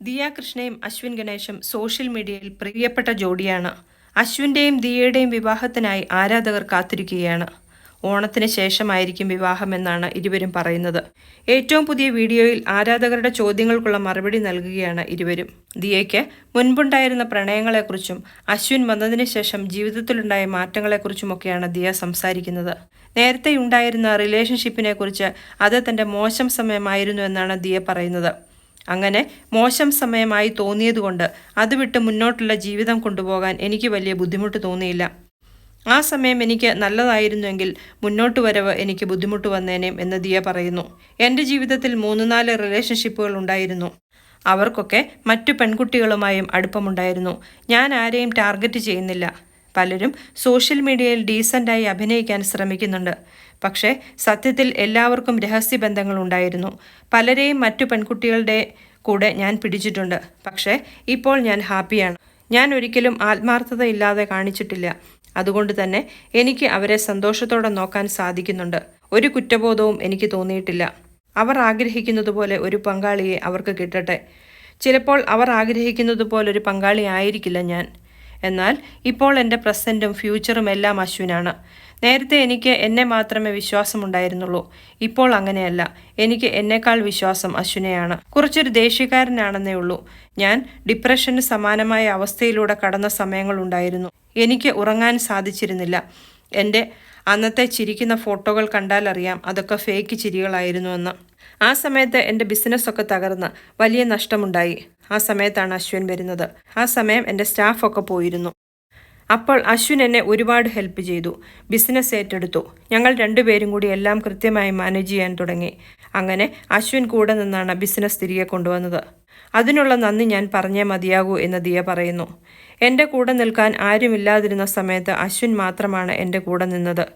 ദിയ കൃഷ്ണയും അശ്വിൻ ഗണേശും സോഷ്യൽ മീഡിയയിൽ പ്രിയപ്പെട്ട ജോഡിയാണ്. അശ്വിന്റെയും ദിയയുടെയും വിവാഹത്തിനായി ആരാധകർ കാത്തിരിക്കുകയാണ്. ഓണത്തിന് ശേഷമായിരിക്കും വിവാഹമെന്നാണ് ഇരുവരും പറയുന്നത്. ഏറ്റവും പുതിയ വീഡിയോയിൽ ആരാധകരുടെ ചോദ്യങ്ങൾക്കുള്ള മറുപടി നൽകുകയാണ് ഇരുവരും. ദിയയ്ക്ക് മുൻപുണ്ടായിരുന്ന പ്രണയങ്ങളെക്കുറിച്ചും അശ്വിൻ വന്നതിന് ശേഷം ജീവിതത്തിലുണ്ടായ മാറ്റങ്ങളെക്കുറിച്ചുമൊക്കെയാണ് ദിയ സംസാരിക്കുന്നത്. നേരത്തെ ഉണ്ടായിരുന്ന റിലേഷൻഷിപ്പിനെക്കുറിച്ച് അത് തന്റെ മോശം സമയമായിരുന്നു എന്നാണ് ദിയ പറയുന്നത്. അങ്ങനെ മോശം സമയമായി തോന്നിയതുകൊണ്ട് അത് വിട്ട് മുന്നോട്ടുള്ള ജീവിതം കൊണ്ടുപോകാൻ എനിക്ക് വലിയ ബുദ്ധിമുട്ട് തോന്നിയില്ല. ആ സമയം എനിക്ക് നല്ലതായിരുന്നുവെങ്കിൽ മുന്നോട്ട് വരവ് എനിക്ക് ബുദ്ധിമുട്ട് വന്നേനേം എന്ന് ദിയ പറയുന്നു. എന്റെ ജീവിതത്തിൽ മൂന്ന് നാല് റിലേഷൻഷിപ്പുകൾ ഉണ്ടായിരുന്നു. അവർക്കൊക്കെ മറ്റു പെൺകുട്ടികളുമായും അടുപ്പമുണ്ടായിരുന്നു. ഞാൻ ആരെയും ടാർഗറ്റ് ചെയ്യുന്നില്ല. പലരും സോഷ്യൽ മീഡിയയിൽ ഡീസന്റായി അഭിനയിക്കാൻ ശ്രമിക്കുന്നുണ്ട്. പക്ഷേ സത്യത്തിൽ എല്ലാവർക്കും രഹസ്യബന്ധങ്ങൾ ഉണ്ടായിരുന്നു പലരെയും മറ്റു പെൺകുട്ടികളുടെ കൂടെ ഞാൻ പിടിച്ചിട്ടുണ്ട്. പക്ഷേ ഇപ്പോൾ ഞാൻ ഹാപ്പിയാണ്. ഞാൻ ഒരിക്കലും ആത്മാർത്ഥതയില്ലാതെ കാണിച്ചിട്ടില്ല. അതുകൊണ്ട് തന്നെ എനിക്ക് അവരെ സന്തോഷത്തോടെ നോക്കാൻ സാധിക്കുന്നുണ്ട്. ഒരു കുറ്റബോധവും എനിക്ക് തോന്നിയിട്ടില്ല. അവർ ആഗ്രഹിക്കുന്നതുപോലെ ഒരു പങ്കാളിയെ അവർക്ക് കിട്ടട്ടെ. ചിലപ്പോൾ അവർ ആഗ്രഹിക്കുന്നത് പോലെ ഒരു പങ്കാളി ആയിരിക്കില്ല ഞാൻ. എന്നാൽ ഇപ്പോൾ എന്റെ പ്രസന്റും ഫ്യൂച്ചറും എല്ലാം അശ്വിനാണ്. നേരത്തെ എനിക്ക് എന്നെ മാത്രമേ വിശ്വാസമുണ്ടായിരുന്നുള്ളൂ. ഇപ്പോൾ അങ്ങനെയല്ല. എനിക്ക് എന്നേക്കാൾ വിശ്വാസം അശ്വിനെയാണ്. കുറച്ചൊരു ദേഷ്യക്കാരനാണെന്നേ ഉള്ളൂ. ഞാൻ ഡിപ്രഷന് സമാനമായ അവസ്ഥയിലൂടെ കടന്ന സമയങ്ങൾ ഉണ്ടായിരുന്നു എനിക്ക് ഉറങ്ങാൻ സാധിച്ചിരുന്നില്ല. എന്റെ അന്നത്തെ ചിരിക്കുന്ന ഫോട്ടോകൾ കണ്ടാൽ അറിയാം അതൊക്കെ ഫേക്ക് ചിരികളായിരുന്നു ചിരികളായിരുന്നുവെന്ന് ആ സമയത്ത് എന്റെ ബിസിനസ്സൊക്കെ തകർന്ന് വലിയ നഷ്ടമുണ്ടായി. ആ സമയത്താണ് അശ്വിൻ വരുന്നത്. ആ സമയം എന്റെ സ്റ്റാഫൊക്കെ പോയിരുന്നു. അപ്പോൾ അശ്വിൻ എന്നെ ഒരുപാട് ഹെൽപ്പ് ചെയ്തു. ബിസിനസ് ഏറ്റെടുത്തു. ഞങ്ങൾ രണ്ടുപേരും കൂടി എല്ലാം കൃത്യമായി മാനേജ് ചെയ്യാൻ തുടങ്ങി. അങ്ങനെ അശ്വിൻ കൂടെ നിന്നാണ് ബിസിനസ് തിരികെ കൊണ്ടുവന്നത്. അതിനുള്ള നന്ദി ഞാൻ പറഞ്ഞേ മതിയാകൂ എന്ന് ദിയ പറയുന്നു. എന്റെ കൂടെ നിൽക്കാൻ ആരുമില്ലാതിരുന്ന സമയത്ത് അശ്വിൻ മാത്രമാണ് എന്റെ കൂടെ നിന്നത്.